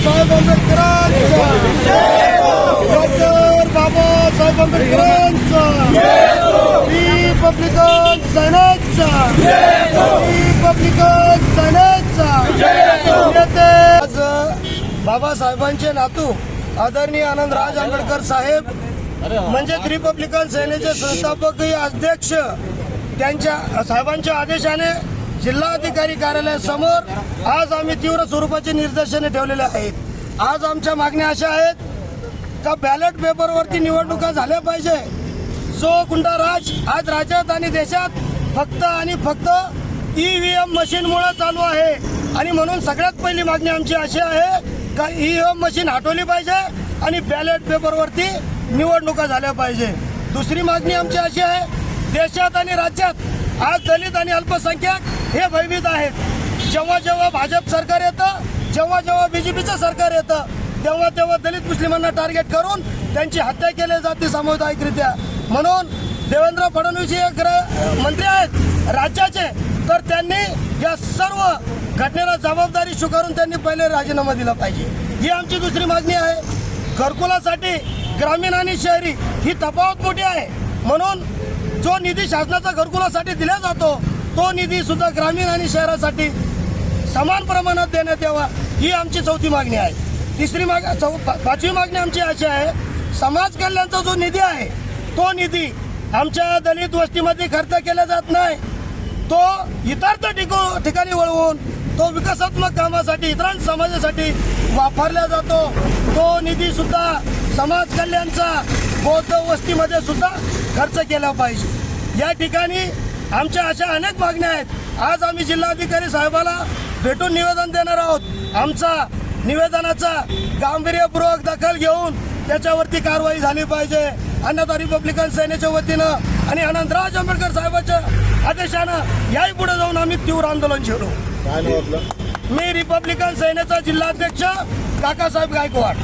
बाबासाहेब आंबेडकरांचा. बाबा बाबासाहेब आंबेडकरांचा. रिपब्लिकन सैन्याचा रिपब्लिकन सैन्याचा आज बाबासाहेबांचे नातू आदरणीय आनंदराज आंबेडकर साहेब म्हणजेच रिपब्लिकन सेनेचे संस्थापक अध्यक्ष त्यांच्या साहेबांच्या आदेशाने जिल्हाधिकारी कार्यालयासमोर आज आम्ही तीव्र स्वरूपाची निर्देशने ठेवलेले आहेत. आज आमच्या मागण्या अशा आहेत का बॅलेट पेपरवरती निवडणुका झाल्या पाहिजे? जो गुंडाराज आज राज्यात आणि देशात फक्त आणि फक्त ई व्ही एम मशीनमुळं चालू आहे. आणि म्हणून सगळ्यात पहिली मागणी आमची अशी आहे का ई व्ही एम मशीन हटवली पाहिजे आणि बॅलेट पेपरवरती निवडणुका झाल्या पाहिजे. दुसरी मागणी आमची अशी आहे देशात आणि राज्यात आज दलित आणि अल्पसंख्याक हे भयभीत आहेत जेव्हा जेव्हा भाजप सरकार येतं जेव्हा जेव्हा बीजेपीचं सरकार येतं तेव्हा तेव्हा दलित मुस्लिमांना टार्गेट करून त्यांची हत्या केली जाते सामुदायिकरित्या. म्हणून देवेंद्र फडणवीस हे गृह मंत्री आहेत राज्याचे. तर त्यांनी या सर्व घटनेला जबाबदारी स्वीकारून त्यांनी पहिले राजीनामा दिला पाहिजे. ही आमची दुसरी मागणी आहे. घरकुलासाठी ग्रामीण आणि शहरी ही तफावत मोठी आहे. म्हणून जो निधी शासनाचा घरकुलासाठी दिला जातो तो निधी सुद्धा ग्रामीण आणि शहरासाठी समान प्रमाणात देण्यात यावा ही आमची चौथी मागणी आहे. तिसरी माग चौ पाचवी मागणी आमची अशी आहे समाज कल्याणचा जो निधी आहे तो निधी आमच्या दलित वस्तीमध्ये खर्च केला जात नाही. तो इतर ठिको ठिकाणी वळवून तो विकासात्मक कामासाठी इतर समाजासाठी वापरला जातो. तो निधी सुद्धा समाज कल्याणचा बौद्ध वस्तीमध्ये सुद्धा खर्च केला पाहिजे. या ठिकाणी आमच्या अशा अनेक मागण्या आहेत. आज आम्ही जिल्हाधिकारी साहेबाला भेटून निवेदन देणार आहोत. आमचा निवेदनाचा गांभीर्यपूर्वक दखल घेऊन त्याच्यावरती कारवाई झाली पाहिजे. अन्यथा रिपब्लिकन सेनेच्या वतीनं आणि आनंदराज आंबेडकर साहेबांच्या आदेशानं याही पुढे जाऊन आम्ही तीव्र आंदोलन छेडू. आपलं? मी रिपब्लिकन सेनेचा जिल्हाध्यक्ष काकासाहेब गायकवाड.